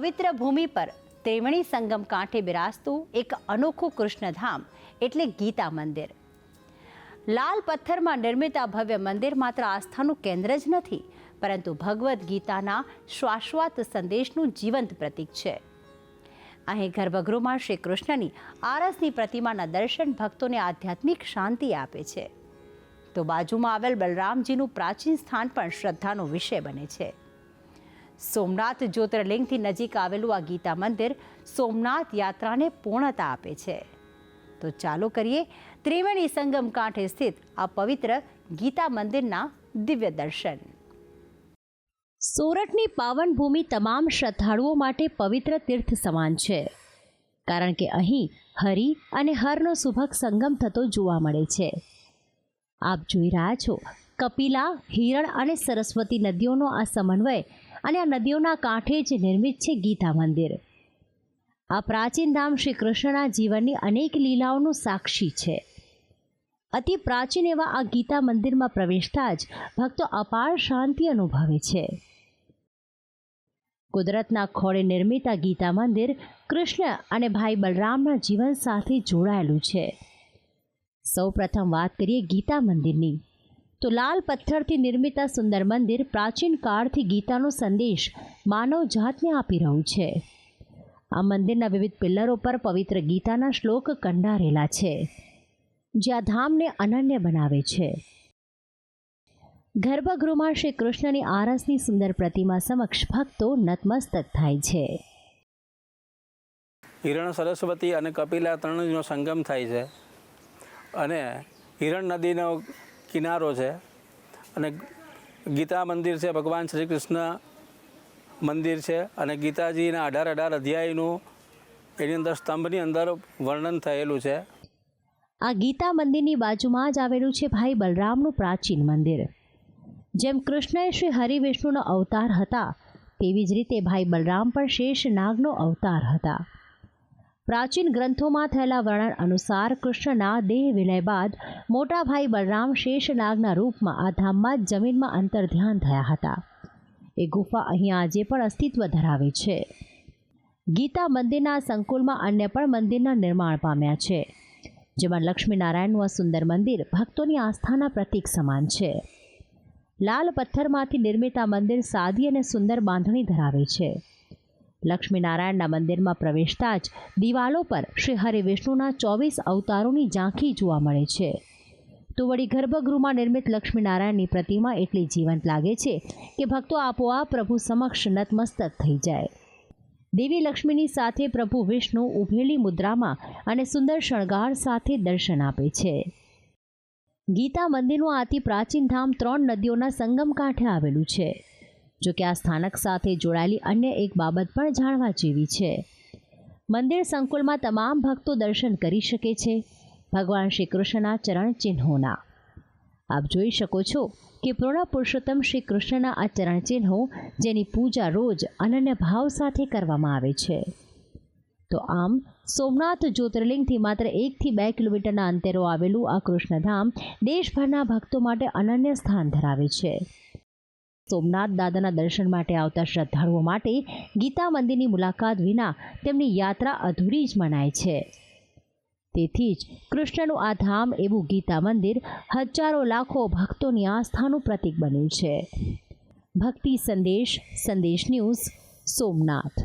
પવિત્ર ભૂમિ પર ત્રિવેણી સંગમ કાંઠે બિરાજતું એક અનોખું કૃષ્ણધામ એટલે ગીતા મંદિર. લાલ પથ્થરમાં નિર્મિત આ ભવ્ય મંદિર માત્ર આસ્થાનું કેન્દ્ર જ નથી, પરંતુ ભગવદ્ ગીતાના શાશ્વત સંદેશનું જીવંત પ્રતીક છે. અહીં ગર્ભગૃહમાં શ્રી કૃષ્ણની આરસની પ્રતિમાના દર્શન ભક્તોને આધ્યાત્મિક શાંતિ આપે છે. તો બાજુમાં આવેલ બલરામજીનું પ્રાચીન સ્થાન પણ શ્રદ્ધાનો વિષય બને છે. સોમનાથ જ્યોતિર્લિંગથી નજીક આવેલું આ ગીતા મંદિર સોમનાથ યાત્રાને પૂર્ણતા આપે છે. તો ચાલો કરીએ ત્રિવેણી સંગમ કાંઠે સ્થિત આ પવિત્ર ગીતા મંદિરના દિવ્ય દર્શન. સોરઠની પાવન ભૂમિ તમામ શ્રદ્ધાળુઓ માટે પવિત્ર તીર્થ સમાન છે. કારણ કે અહીં હરિ અને હરનો સુભગ સંગમ થતો જોવા મળે છે. આપ જોઈ રહ્યા છો કપિલા, હિરણ અને સરસ્વતી નદીઓનો આ સમન્વય અને આ નદીઓના કાંઠે જ નિર્મિત છે ગીતા મંદિર. આ પ્રાચીન ધામ શ્રી કૃષ્ણના જીવનની અનેક લીલાઓનું સાક્ષી છે. અતિ પ્રાચીન એવા આ ગીતા મંદિરમાં પ્રવેશતા જ ભક્તો અપાર શાંતિ અનુભવે છે. કુદરતના ખોળે નિર્મિત આ ગીતા મંદિર કૃષ્ણ અને ભાઈ બલરામના જીવન સાથે જોડાયેલું છે. સૌ પ્રથમ વાત કરીએ ગીતા મંદિરની. તો લાલ પથ્થરથી નિર્મિત આ સુંદર મંદિર પ્રાચીન કાળથી ગીતાનો સંદેશ માનવ જાતને આપી રહ્યું છે. આ મંદિરના વિવિધ પિલ્લરો પર પવિત્ર ગીતાના શ્લોક કંડારેલા છે જે આ ધામને અનન્ય બનાવે છે. ગર્ભગૃહમાં શ્રી કૃષ્ણની આરસની સુંદર પ્રતિમા સમક્ષ ભક્તો નતમસ્તક થાય છે. હિરણ, સરસ્વતી અને કપિલા ત્રણનો સંગમ થાય છે. અને હિરણ નદીનો કિનારો છે અને ગીતા મંદિર છે, ભગવાન શ્રી કૃષ્ણ મંદિર છે અને ગીતાજીના અઢાર અઢાર અધ્યાયનું એની અંદર સ્તંભની અંદર વર્ણન થયેલું છે. આ ગીતા મંદિરની બાજુમાં જ આવેલું છે ભાઈ બલરામનું પ્રાચીન મંદિર. જેમ કૃષ્ણએ શ્રી હરિવિષ્ણુનો અવતાર હતા, તેવી જ રીતે ભાઈ બલરામ પણ શેષ નાગનો અવતાર હતા. પ્રાચીન ગ્રંથોમાં થયેલા વર્ણન અનુસાર કૃષ્ણના દેહ વિલય બાદ મોટા ભાઈ બલરામ શેષનાગના રૂપમાં આ ધામમાં જ જમીનમાં અંતર ધ્યાન થયા હતા. એ ગુફા અહીં આજે પણ અસ્તિત્વ ધરાવે છે. ગીતા મંદિરના સંકુલમાં અન્ય પણ મંદિરના નિર્માણ પામ્યા છે, જેમાં લક્ષ્મીનારાયણનું આ સુંદર મંદિર ભક્તોની આસ્થાના પ્રતીક સમાન છે. લાલ પથ્થરમાંથી નિર્મિત આ મંદિર સાદી અને સુંદર બાંધણી ધરાવે છે. લક્ષ્મીનારાયણના મંદિરમાં પ્રવેશતા જ દિવાલો પર શ્રી હરિ વિષ્ણુના ચોવીસ અવતારોની ઝાંખી જોવા મળે છે. તો વળી ગર્ભગૃહમાં નિર્મિત લક્ષ્મીનારાયણની પ્રતિમા એટલી જીવંત લાગે છે કે ભક્તો આપોઆપ પ્રભુ સમક્ષ નતમસ્તક થઈ જાય. દેવી લક્ષ્મીની સાથે પ્રભુ વિષ્ણુ ઉભેલી મુદ્રામાં અને સુંદર શણગાર સાથે દર્શન આપે છે. ગીતા મંદિરનું આતિ પ્રાચીન ધામ ત્રણ નદીઓના સંગમ કાંઠે આવેલું છે. જો કે આ સ્થાનક સાથે જોડાયેલી અન્ય એક બાબત પણ જાણવા જેવી છે. મંદિર સંકુલમાં તમામ ભક્તો દર્શન કરી શકે છે. ભગવાન શ્રી કૃષ્ણના ચરણ ચિહ્નોના. આપ જોઈ શકો છો કે પૂર્ણ પુરુષોત્તમ શ્રી કૃષ્ણના આ ચરણ ચિહ્નો, જેની પૂજા રોજ અનન્ય ભાવ સાથે કરવામાં આવે છે. તો આમ, સોમનાથ જ્યોતિર્લિંગથી માત્ર એકથી બે કિલોમીટરના અંતરો આવેલું આ કૃષ્ણધામ દેશભરના ભક્તો માટે અનન્ય સ્થાન ધરાવે છે. સોમનાથ દાદાના દર્શન માટે આવતા શ્રદ્ધાળુઓ માટે ગીતા મંદિરની મુલાકાત વિના તેમની યાત્રા અધૂરી જ મનાય છે. તેથી જ કૃષ્ણનું આ ધામ એવું ગીતા મંદિર હજારો લાખો ભક્તોની આસ્થાનું પ્રતીક બન્યું છે. ભક્તિ સંદેશ સંદેશ ન્યૂઝ, સોમનાથ.